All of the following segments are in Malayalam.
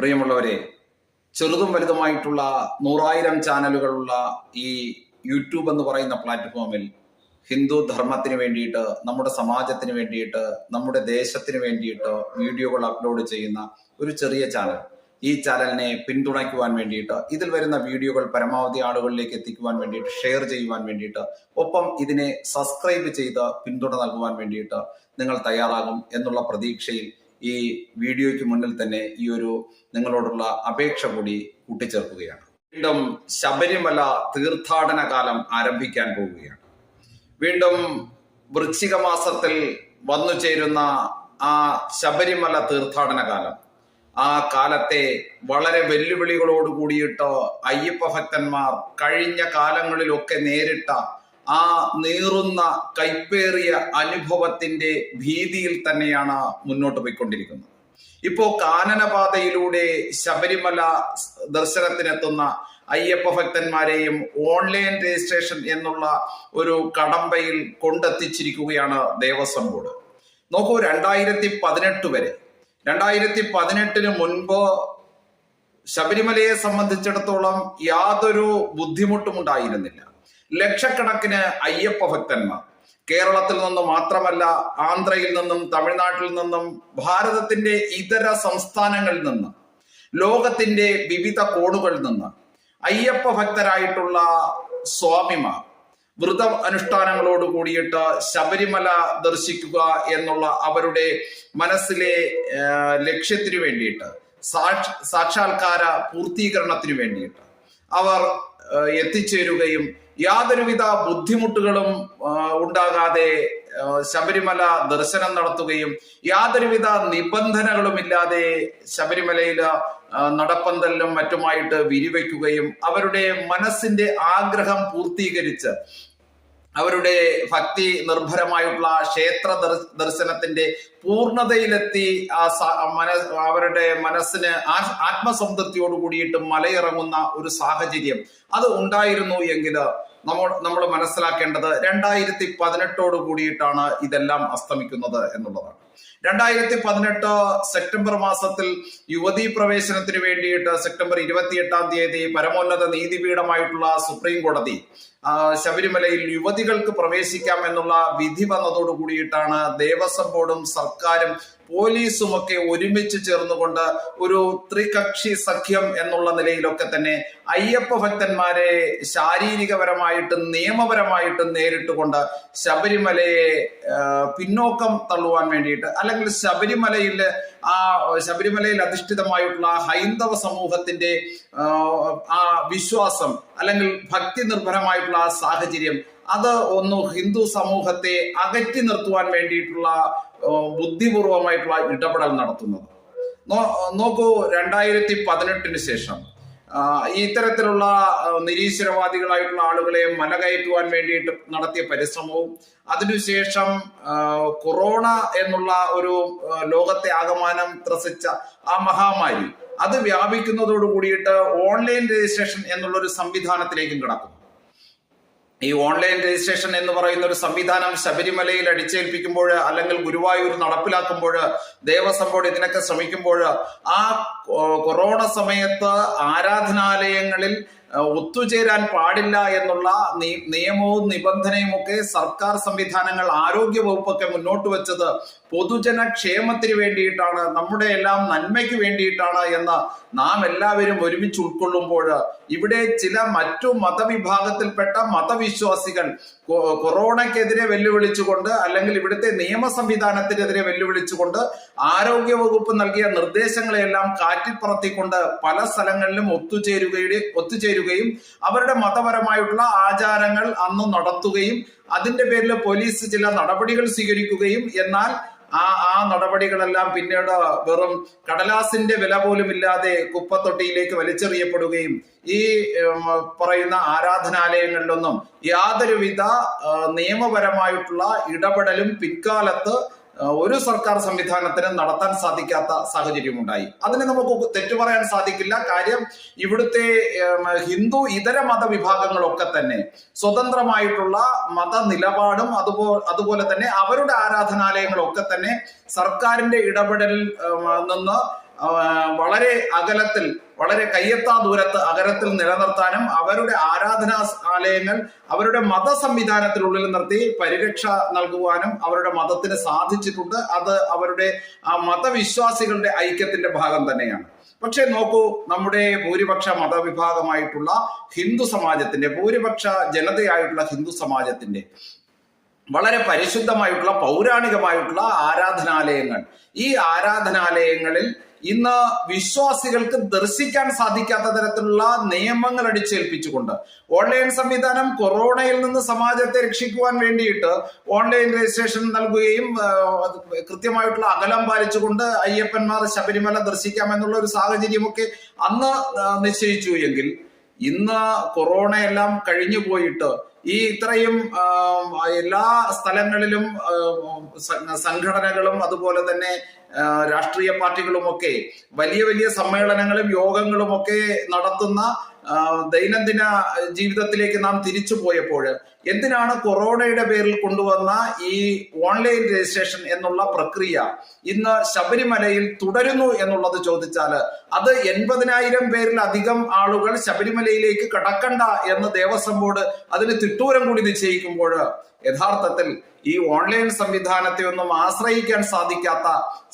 പ്രിയമുള്ളവരെ ചെറുതും വലുതുമായിട്ടുള്ള നൂറായിരം ചാനലുകളുള്ള ഈ യൂട്യൂബ് എന്ന് പറയുന്ന പ്ലാറ്റ്ഫോമിൽ ഹിന്ദു ധർമ്മത്തിന് വേണ്ടിയിട്ട് നമ്മുടെ സമാജത്തിന് വേണ്ടിയിട്ട് നമ്മുടെ ദേശത്തിന് വേണ്ടിയിട്ട് വീഡിയോകൾ അപ്ലോഡ് ചെയ്യുന്ന ഒരു ചെറിയ ചാനൽ. ഈ ചാനലിനെ പിന്തുണയ്ക്കുവാൻ വേണ്ടിയിട്ട് ഇതിൽ വരുന്ന വീഡിയോകൾ പരമാവധി ആളുകളിലേക്ക് എത്തിക്കുവാൻ വേണ്ടിയിട്ട് ഷെയർ ചെയ്യുവാൻ വേണ്ടിയിട്ട് ഒപ്പം ഇതിനെ സബ്സ്ക്രൈബ് ചെയ്ത് പിന്തുണ നൽകുവാൻ വേണ്ടിയിട്ട് നിങ്ങൾ തയ്യാറാകും എന്നുള്ള പ്രതീക്ഷയിൽ ഈ വീഡിയോയ്ക്ക് മുന്നിൽ തന്നെ ഈ ഒരു നിങ്ങളോടുള്ള അപേക്ഷ കൂടി കൂട്ടിച്ചേർക്കുകയാണ്. വീണ്ടും ശബരിമല തീർത്ഥാടന കാലം ആരംഭിക്കാൻ പോവുകയാണ്. വീണ്ടും വൃശ്ചിക മാസത്തിൽ വന്നു ചേരുന്ന ആ ശബരിമല തീർത്ഥാടന കാലം ആ കാലത്തെ വളരെ വെല്ലുവിളികളോട് കൂടിയിട്ട് അയ്യപ്പ ഭക്തന്മാർ കഴിഞ്ഞ കാലങ്ങളിലൊക്കെ നേരിട്ട ആ നീറുന്ന കൈപ്പേറിയ അനുഭവത്തിന്റെ ഭീതിയിൽ തന്നെയാണ് മുന്നോട്ട് പോയിക്കൊണ്ടിരിക്കുന്നത്. ഇപ്പോ കാനനപാതയിലൂടെ ശബരിമല ദർശനത്തിനെത്തുന്ന അയ്യപ്പ ഭക്തന്മാരെയും ഓൺലൈൻ രജിസ്ട്രേഷൻ എന്നുള്ള ഒരു കടമ്പയിൽ കൊണ്ടെത്തിച്ചിരിക്കുകയാണ് ദേവസ്വം ബോർഡ്. നോക്കൂ രണ്ടായിരത്തി പതിനെട്ട് വരെ. രണ്ടായിരത്തി പതിനെട്ടിന് മുൻപ് ശബരിമലയെ സംബന്ധിച്ചിടത്തോളം യാതൊരു ബുദ്ധിമുട്ടും ഉണ്ടായിരുന്നില്ല ലക്ഷക്കണക്കിന് അയ്യപ്പ ഭക്തന്മാർ. കേരളത്തിൽ നിന്ന് മാത്രമല്ല ആന്ധ്രയിൽ നിന്നും തമിഴ്നാട്ടിൽ നിന്നും ഭാരതത്തിന്റെ ഇതര സംസ്ഥാനങ്ങളിൽ നിന്ന് ലോകത്തിന്റെ വിവിധ കോണുകളിൽ നിന്ന് അയ്യപ്പ ഭക്തരായിട്ടുള്ള സ്വാമിമാർ വ്രത അനുഷ്ഠാനങ്ങളോട് കൂടിയിട്ട് ശബരിമല ദർശിക്കുക എന്നുള്ള അവരുടെ മനസ്സിലെ ലക്ഷ്യത്തിനു വേണ്ടിയിട്ട് സാക്ഷ സാക്ഷാത്കാര പൂർത്തീകരണത്തിനു വേണ്ടിയിട്ട് അവർ എത്തിച്ചേരുകയും യാതൊരുവിധ ബുദ്ധിമുട്ടുകളും ഉണ്ടാകാതെ ശബരിമല ദർശനം നടത്തുകയും യാതൊരുവിധ നിബന്ധനകളുമില്ലാതെ ശബരിമലയിൽ നടപ്പന്തലിലും മറ്റുമായിട്ട് വിരിവയ്ക്കുകയും അവരുടെ മനസ്സിന്റെ ആഗ്രഹം പൂർത്തീകരിച്ച് അവരുടെ ഭക്തി നിർഭരമായിട്ടുള്ള ക്ഷേത്ര ദർ- ദർശനത്തിന്റെ പൂർണതയിലെത്തി ആ മന അവരുടെ മനസ്സിന് ആത്മസംതൃപ്തിയോട് കൂടിയിട്ട് മലയിറങ്ങുന്ന ഒരു സാഹചര്യം. അത് ഉണ്ടായിരുന്നു എങ്കിൽ നമ്മൾ നമ്മൾ മനസ്സിലാക്കേണ്ടത് രണ്ടായിരത്തി പതിനെട്ടോട് കൂടിയിട്ടാണ് ഇതെല്ലാം അസ്തമിക്കുന്നത് എന്നുള്ളതാണ്. രണ്ടായിരത്തി പതിനെട്ട് സെപ്റ്റംബർ മാസത്തിൽ യുവതീ പ്രവേശനത്തിന് വേണ്ടിയിട്ട് സെപ്റ്റംബർ ഇരുപത്തിയെട്ടാം തീയതി പരമോന്നത നീതിപീഠമായിട്ടുള്ള സുപ്രീം കോടതി ശബരിമലയിൽ യുവതികൾക്ക് പ്രവേശിക്കാം എന്നുള്ള വിധി വന്നതോടു കൂടിയിട്ടാണ് ദേവസ്വം ബോർഡും സർക്കാരും പോലീസും ഒക്കെ ഒരുമിച്ച് ചേർന്നുകൊണ്ട് ഒരു ത്രികക്ഷി സഖ്യം എന്നുള്ള നിലയിലൊക്കെ തന്നെ അയ്യപ്പ ഭക്തന്മാരെ ശാരീരികപരമായിട്ടും നിയമപരമായിട്ടും നേരിട്ടുകൊണ്ട് ശബരിമലയെ പിന്നോക്കം തള്ളുവാൻ വേണ്ടിയിട്ട് അല്ലെങ്കിൽ ശബരിമലയിൽ ആ ശബരിമലയിൽ അധിഷ്ഠിതമായിട്ടുള്ള ഹൈന്ദവ സമൂഹത്തിന്റെ ആ, വിശ്വാസം അല്ലെങ്കിൽ ഭക്തി നിർഭരമായിട്ടുള്ള ആ സാഹചര്യം അത് ഒന്ന് ഹിന്ദു സമൂഹത്തെ അകറ്റി നിർത്തുവാൻ വേണ്ടിയിട്ടുള്ള ബുദ്ധിപൂർവമായിട്ടുള്ള ഇടപെടൽ നടത്തുന്നത്. നോക്കൂ രണ്ടായിരത്തി പതിനെട്ടിന് ശേഷം ഇത്തരത്തിലുള്ള നിരീശ്വരവാദികളായിട്ടുള്ള ആളുകളെ മലകയറ്റുവാൻ വേണ്ടിയിട്ട് നടത്തിയ പരിശ്രമവും അതിനുശേഷം കൊറോണ എന്നുള്ള ഒരു ലോകത്തെ ആകമാനം ത്രസിച്ച ആ മഹാമാരി അത് വ്യാപിക്കുന്നതോട് കൂടിയിട്ട് ഓൺലൈൻ രജിസ്ട്രേഷൻ എന്നുള്ള ഒരു സംവിധാനത്തിലേക്കും കിടക്കുന്നു. ഈ ഓൺലൈൻ രജിസ്ട്രേഷൻ എന്ന് പറയുന്ന ഒരു സംവിധാനം ശബരിമലയിൽ അടിച്ചേൽപ്പിക്കുമ്പോൾ അല്ലെങ്കിൽ ഗുരുവായൂർ നടപ്പിലാക്കുമ്പോൾ ദേവസ്വം ബോർഡ് ഇതിനൊക്കെ ശ്രമിക്കുമ്പോൾ ആ കൊറോണ സമയത്ത് ആരാധനാലയങ്ങളിൽ ഒത്തുചേരാൻ പാടില്ല എന്നുള്ള നിയമവും നിബന്ധനയും ഒക്കെ സർക്കാർ സംവിധാനങ്ങൾ ആരോഗ്യ വകുപ്പൊക്കെ മുന്നോട്ട് വെച്ചത് പൊതുജന ക്ഷേമത്തിന് വേണ്ടിയിട്ടാണ് നമ്മുടെ എല്ലാം നന്മയ്ക്ക് വേണ്ടിയിട്ടാണ് എന്ന് നാം എല്ലാവരും ഒരുമിച്ച് ഉൾക്കൊള്ളുമ്പോൾ ഇവിടെ ചില മറ്റു മതവിഭാഗത്തിൽപ്പെട്ട മതവിശ്വാസികൾ കൊറോണയ്ക്കെതിരെ വെല്ലുവിളിച്ചുകൊണ്ട് അല്ലെങ്കിൽ ഇവിടുത്തെ നിയമ സംവിധാനത്തിനെതിരെ വെല്ലുവിളിച്ചുകൊണ്ട് ആരോഗ്യ വകുപ്പ് നൽകിയ നിർദ്ദേശങ്ങളെല്ലാം കാറ്റിൽ പറത്തിക്കൊണ്ട് പല സ്ഥലങ്ങളിലും ഒത്തുചേരുകയുടെ ഒത്തുചേരുകയും അവരുടെ മതപരമായിട്ടുള്ള ആചാരങ്ങൾ അന്ന് നടത്തുകയും അതിന്റെ പേരിൽ പോലീസ് ചില നടപടികൾ സ്വീകരിക്കുകയും എന്നാൽ ആ ആ നടപടികളെല്ലാം പിന്നീട് വെറും കടലാസിന്റെ വില പോലും ഇല്ലാതെ കുപ്പത്തൊട്ടിയിലേക്ക് വലിച്ചെറിയപ്പെടുകയും ഈ പറയുന്ന ആരാധനാലയങ്ങളിലൊന്നും യാതൊരുവിധ നിയമപരമായിട്ടുള്ള ഇടപെടലും പിൽക്കാലത്ത് ഒരു സർക്കാർ സംവിധാനത്തിന് നടത്താൻ സാധിക്കാത്ത സാഹചര്യം ഉണ്ടായി. അതിന് നമുക്ക് തെറ്റു പറയാൻ സാധിക്കില്ല. കാര്യം ഇവിടുത്തെ ഹിന്ദു ഇതര മതവിഭാഗങ്ങളൊക്കെ തന്നെ സ്വതന്ത്രമായിട്ടുള്ള മത നിലപാടും അതുപോലെ അതുപോലെ തന്നെ അവരുടെ ആരാധനാലയങ്ങളൊക്കെ തന്നെ സർക്കാരിന്റെ ഇടപെടലിൽ നിന്ന് വളരെ അകലത്തിൽ വളരെ കയ്യെത്താ ദൂരത്ത് അകലത്തിൽ നിലനിർത്താനും അവരുടെ ആരാധനാ ആലയങ്ങൾ അവരുടെ മത സംവിധാനത്തിനുള്ളിൽ നിർത്തി പരിരക്ഷ നൽകുവാനും അവരുടെ മതത്തിന് സാധിച്ചിട്ടുണ്ട്. അത് അവരുടെ മതവിശ്വാസികളുടെ ഐക്യത്തിന്റെ ഭാഗം തന്നെയാണ്. പക്ഷെ നോക്കൂ നമ്മുടെ ഭൂരിപക്ഷ മതവിഭാഗമായിട്ടുള്ള ഹിന്ദു സമാജത്തിന്റെ ഭൂരിപക്ഷ ജനതയായിട്ടുള്ള ഹിന്ദു സമാജത്തിന്റെ വളരെ പരിശുദ്ധമായിട്ടുള്ള പൗരാണികമായിട്ടുള്ള ആരാധനാലയങ്ങൾ. ഈ ആരാധനാലയങ്ങളിൽ ഇന്ന് വിശ്വാസികൾക്ക് ദർശിക്കാൻ സാധിക്കാത്ത തരത്തിലുള്ള നിയമങ്ങൾ അടിച്ചേൽപ്പിച്ചുകൊണ്ട് ഓൺലൈൻ സംവിധാനം കൊറോണയിൽ നിന്ന് സമാജത്തെ രക്ഷിക്കുവാൻ വേണ്ടിയിട്ട് ഓൺലൈൻ രജിസ്ട്രേഷൻ നൽകുകയും കൃത്യമായിട്ടുള്ള അകലം പാലിച്ചുകൊണ്ട് അയ്യപ്പന്മാർ ശബരിമല ദർശിക്കാമെന്നുള്ള ഒരു സാഹചര്യമൊക്കെ അന്ന് നിശ്ചയിച്ചു എങ്കിൽ ഇന്ന് കൊറോണയെല്ലാം കഴിഞ്ഞു പോയിട്ട് ഈ ഇത്രയും എല്ലാ സ്ഥലങ്ങളിലും സംഘടനകളും അതുപോലെ തന്നെ രാഷ്ട്രീയ പാർട്ടികളുമൊക്കെ വലിയ വലിയ സമ്മേളനങ്ങളും യോഗങ്ങളും ഒക്കെ നടത്തുന്ന ദൈനംദിന ജീവിതത്തിലേക്ക് നാം തിരിച്ചു പോയപ്പോൾ എന്തിനാണ് കൊറോണയുടെ പേരിൽ കൊണ്ടുവന്ന ഈ ഓൺലൈൻ രജിസ്ട്രേഷൻ എന്നുള്ള പ്രക്രിയ? ഇന്ന് ശബരിമലയിൽ തുടരുന്നു എന്നുള്ളത് ചോദിച്ചാൽ അത് എൺപതിനായിരം പേരിലധികം ആളുകൾ ശബരിമലയിലേക്ക് കടക്കണ്ട എന്ന് ദേവസ്വം ബോർഡ് അതിന് തിട്ടൂരം കൂടി നിശ്ചയിക്കുമ്പോൾ യഥാർത്ഥത്തിൽ ഈ ഓൺലൈൻ സംവിധാനത്തെ ഒന്നും ആശ്രയിക്കാൻ സാധിക്കാത്ത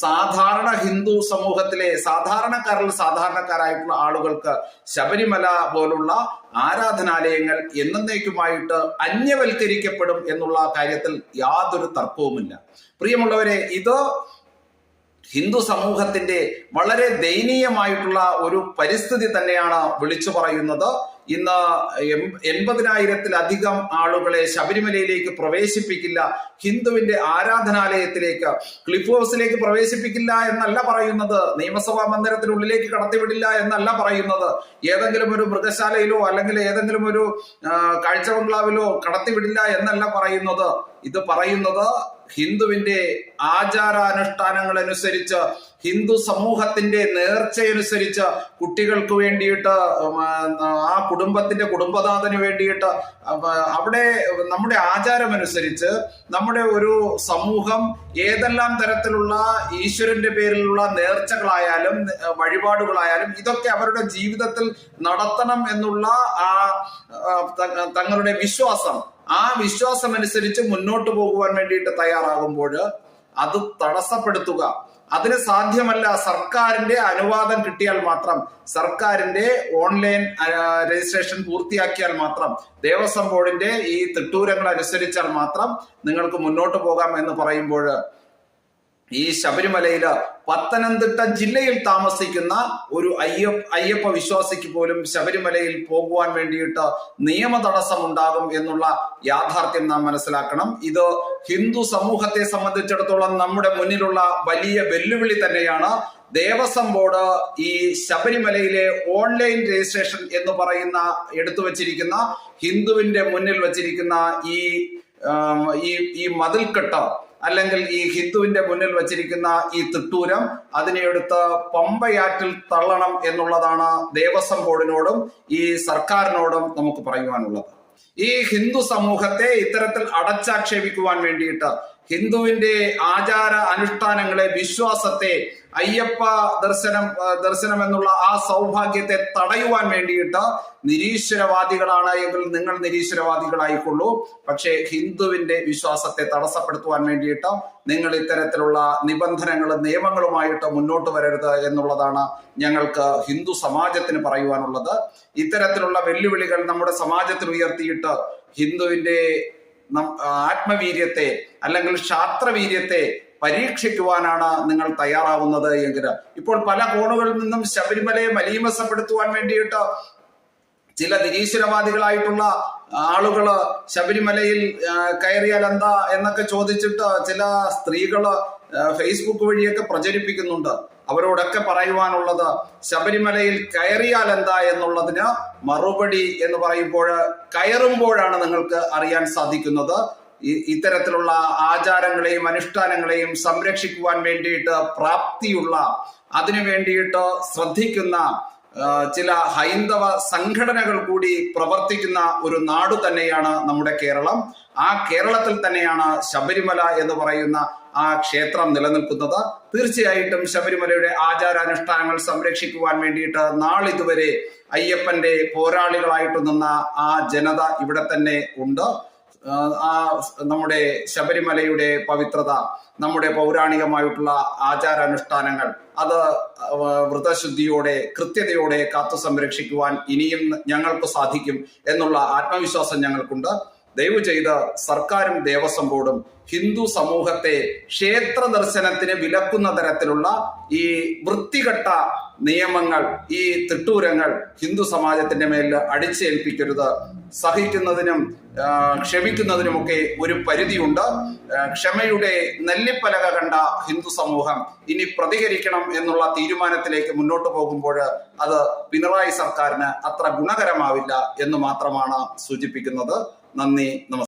സാധാരണ ഹിന്ദു സമൂഹത്തിലെ സാധാരണക്കാരിൽ സാധാരണക്കാരായിട്ടുള്ള ആളുകൾക്ക് ശബരിമല പോലുള്ള ആരാധനാലയങ്ങൾ എന്നേക്കുമായിട്ട് അന്യവൽക്കരിക്കപ്പെടും എന്നുള്ള കാര്യത്തിൽ യാതൊരു തർക്കവുമില്ല. പ്രിയമുള്ളവരെ ഇത് ഹിന്ദു സമൂഹത്തിന്റെ വളരെ ദയനീയമായിട്ടുള്ള ഒരു പരിസ്ഥിതി തന്നെയാണ് വിളിച്ചു പറയുന്നത്. ഇന്ന് എൺപതിനായിരത്തിലധികം ആളുകളെ ശബരിമലയിലേക്ക് പ്രവേശിപ്പിക്കില്ല. ഹിന്ദുവിന്റെ ആരാധനാലയത്തിലേക്ക് ക്ലിഫ് ഹൗസിലേക്ക് പ്രവേശിപ്പിക്കില്ല എന്നല്ല പറയുന്നത്. നിയമസഭാ മന്ദിരത്തിനുള്ളിലേക്ക് കടത്തിവിടില്ല എന്നല്ല പറയുന്നത്. ഏതെങ്കിലും ഒരു മൃഗശാലയിലോ അല്ലെങ്കിൽ ഏതെങ്കിലും ഒരു കാഴ്ച ബംഗ്ലാവിലോ കടത്തിവിടില്ല എന്നല്ല പറയുന്നത്. ഇത് പറയുന്നത് ഹിന്ദുവിന്റെ ആചാരാനുഷ്ഠാനങ്ങൾ അനുസരിച്ച് ഹിന്ദു സമൂഹത്തിന്റെ നേർച്ചയനുസരിച്ച് കുട്ടികൾക്ക് വേണ്ടിയിട്ട് ആ കുടുംബത്തിന്റെ കുടുംബനാഥന് വേണ്ടിയിട്ട് അവിടെ നമ്മുടെ ആചാരമനുസരിച്ച് നമ്മുടെ ഒരു സമൂഹം ഏതെല്ലാം തരത്തിലുള്ള ഈശ്വരന്റെ പേരിലുള്ള നേർച്ചകളായാലും വഴിപാടുകളായാലും ഇതൊക്കെ അവരുടെ ജീവിതത്തിൽ നടത്തണം എന്നുള്ള ആ, തങ്ങളുടെ വിശ്വാസം. ആ വിശ്വാസം അനുസരിച്ച് മുന്നോട്ട് പോകുവാൻ വേണ്ടിയിട്ട് തയ്യാറാകുമ്പോൾ അത് തടസ്സപ്പെടുത്തുക. അതിന് സാധ്യമല്ല സർക്കാരിന്റെ അനുവാദം കിട്ടിയാൽ മാത്രം സർക്കാരിന്റെ ഓൺലൈൻ രജിസ്ട്രേഷൻ പൂർത്തിയാക്കിയാൽ മാത്രം ദേവസ്വം ബോർഡിന്റെ ഈ തിട്ടൂരങ്ങൾ അനുസരിച്ചാൽ മാത്രം നിങ്ങൾക്ക് മുന്നോട്ട് പോകാം എന്ന് പറയുമ്പോൾ ഈ ശബരിമലയിൽ പത്തനംതിട്ട ജില്ലയിൽ താമസിക്കുന്ന ഒരു അയ്യപ്പ അയ്യപ്പ വിശ്വാസിക്ക് പോലും ശബരിമലയിൽ പോകുവാൻ വേണ്ടിയിട്ട് നിയമ തടസ്സം ഉണ്ടാകും എന്നുള്ള യാഥാർത്ഥ്യം നാം മനസ്സിലാക്കണം. ഇത് ഹിന്ദു സമൂഹത്തെ സംബന്ധിച്ചിടത്തോളം നമ്മുടെ മുന്നിലുള്ള വലിയ വെല്ലുവിളി തന്നെയാണ്. ദേവസ്വം ബോർഡ് ഈ ശബരിമലയിലെ ഓൺലൈൻ രജിസ്ട്രേഷൻ എന്ന് പറയുന്ന എടുത്തു വച്ചിരിക്കുന്ന ഹിന്ദുവിന്റെ മുന്നിൽ വച്ചിരിക്കുന്ന ഈ ഈ ഈ മതിൽക്കെട്ട് അല്ലെങ്കിൽ ഈ ഹിന്ദുവിന്റെ മുന്നിൽ വച്ചിരിക്കുന്ന ഈ തിട്ടൂരം അതിനെടുത്ത് പമ്പയാറ്റിൽ തള്ളണം എന്നുള്ളതാണ് ദേവസ്വം ബോർഡിനോടും ഈ സർക്കാരിനോടും നമുക്ക് പറയുവാനുള്ളത്. ഈ ഹിന്ദു സമൂഹത്തെ ഇത്തരത്തിൽ അടച്ചാക്ഷേപിക്കുവാൻ വേണ്ടിയിട്ട് ഹിന്ദുവിന്റെ ആചാര അനുഷ്ഠാനങ്ങളെ വിശ്വാസത്തെ അയ്യപ്പ ദർശനം ദർശനം എന്നുള്ള ആ സൗഭാഗ്യത്തെ തടയുവാൻ വേണ്ടിയിട്ട് നിരീശ്വരവാദികളാണ് എങ്കിൽ നിങ്ങൾ നിരീശ്വരവാദികളായിക്കൊള്ളൂ. പക്ഷേ ഹിന്ദുവിന്റെ വിശ്വാസത്തെ തടസ്സപ്പെടുത്തുവാൻ വേണ്ടിയിട്ട് നിങ്ങൾ ഇത്തരത്തിലുള്ള നിബന്ധനകളും നിയമങ്ങളുമായിട്ട് മുന്നോട്ട് വരരുത് എന്നുള്ളതാണ് ഞങ്ങൾക്ക് ഹിന്ദു സമാജത്തിന് പറയുവാനുള്ളത്. ഇത്തരത്തിലുള്ള വെല്ലുവിളികൾ നമ്മുടെ സമാജത്തിൽ ഉയർത്തിയിട്ട് ഹിന്ദുവിന്റെ ആത്മവീര്യത്തെ അല്ലെങ്കിൽ ശാസ്ത്രവീര്യത്തെ പരീക്ഷിക്കുവാനാണ് നിങ്ങൾ തയ്യാറാവുന്നത് എങ്കിൽ. ഇപ്പോൾ പല കോണുകളിൽ നിന്നും ശബരിമലയെ മലീമസപ്പെടുത്തുവാൻ വേണ്ടിയിട്ട് ചില നിരീശ്വരവാദികളായിട്ടുള്ള ആളുകൾ ശബരിമലയിൽ കയറിയാൽ എന്താ എന്നൊക്കെ ചോദിച്ചിട്ട് ചില സ്ത്രീകൾ ഫേസ്ബുക്ക് വഴിയൊക്കെ പ്രചരിപ്പിക്കുന്നുണ്ട്. അവരോടൊക്കെ പറയുവാനുള്ളത് ശബരിമലയിൽ കയറിയാൽ എന്താ എന്നുള്ളതിന് മറുപടി എന്ന് പറയുമ്പോൾ കയറുമ്പോഴാണ് നിങ്ങൾക്ക് അറിയാൻ സാധിക്കുന്നത്. ഇത്തരത്തിലുള്ള ആചാരങ്ങളെയും അനുഷ്ഠാനങ്ങളെയും സംരക്ഷിക്കുവാൻ വേണ്ടിയിട്ട് പ്രാപ്തിയുള്ള അതിനു വേണ്ടിയിട്ട് ശ്രദ്ധിക്കുന്ന ചില ഹൈന്ദവ സംഘടനകൾ കൂടി പ്രവർത്തിക്കുന്ന ഒരു നാട് തന്നെയാണ് നമ്മുടെ കേരളം. ആ കേരളത്തിൽ തന്നെയാണ് ശബരിമല എന്ന് പറയുന്ന ആ ക്ഷേത്രം നിലനിൽക്കുന്നത്. തീർച്ചയായിട്ടും ശബരിമലയുടെ ആചാരാനുഷ്ഠാനങ്ങൾ സംരക്ഷിക്കുവാൻ വേണ്ടിയിട്ട് നാളിതുവരെ അയ്യപ്പന്റെ പോരാളികളായിട്ട് നിന്ന ആ ജനത ഇവിടെ തന്നെ ഉണ്ട്. ആ നമ്മുടെ ശബരിമലയുടെ പവിത്രത നമ്മുടെ പൗരാണികമായിട്ടുള്ള ആചാരാനുഷ്ഠാനങ്ങൾ അത് വ്രതശുദ്ധിയോടെ കൃത്യതയോടെ കാത്തു സംരക്ഷിക്കുവാൻ ഇനിയും ഞങ്ങൾക്ക് സാധിക്കും എന്നുള്ള ആത്മവിശ്വാസം ഞങ്ങൾക്കുണ്ട്. ദയവ് ചെയ്ത് സർക്കാരും ദേവസ്വം ബോർഡും ഹിന്ദു സമൂഹത്തെ ക്ഷേത്ര ദർശനത്തിന് വിലക്കുന്ന തരത്തിലുള്ള ഈ വൃത്തികെട്ട നിയമങ്ങൾ ഈ തിട്ടൂരങ്ങൾ ഹിന്ദു സമാജത്തിന്റെ മേൽ അടിച്ചേൽപ്പിക്കരുത്. സഹിക്കുന്നതിനും ക്ഷമിക്കുന്നതിനുമൊക്കെ ഒരു പരിധിയുണ്ട്. ക്ഷമയുടെ നെല്ലിപ്പലക കണ്ട ഹിന്ദു സമൂഹം ഇനി പ്രതികരിക്കണം എന്നുള്ള തീരുമാനത്തിലേക്ക് മുന്നോട്ട് പോകുമ്പോൾ അത് പിണറായി സർക്കാരിന് അത്ര ഗുണകരമാവില്ല എന്ന് മാത്രമാണ് സൂചിപ്പിക്കുന്നത്. നന്ദി നമസ്കാരം.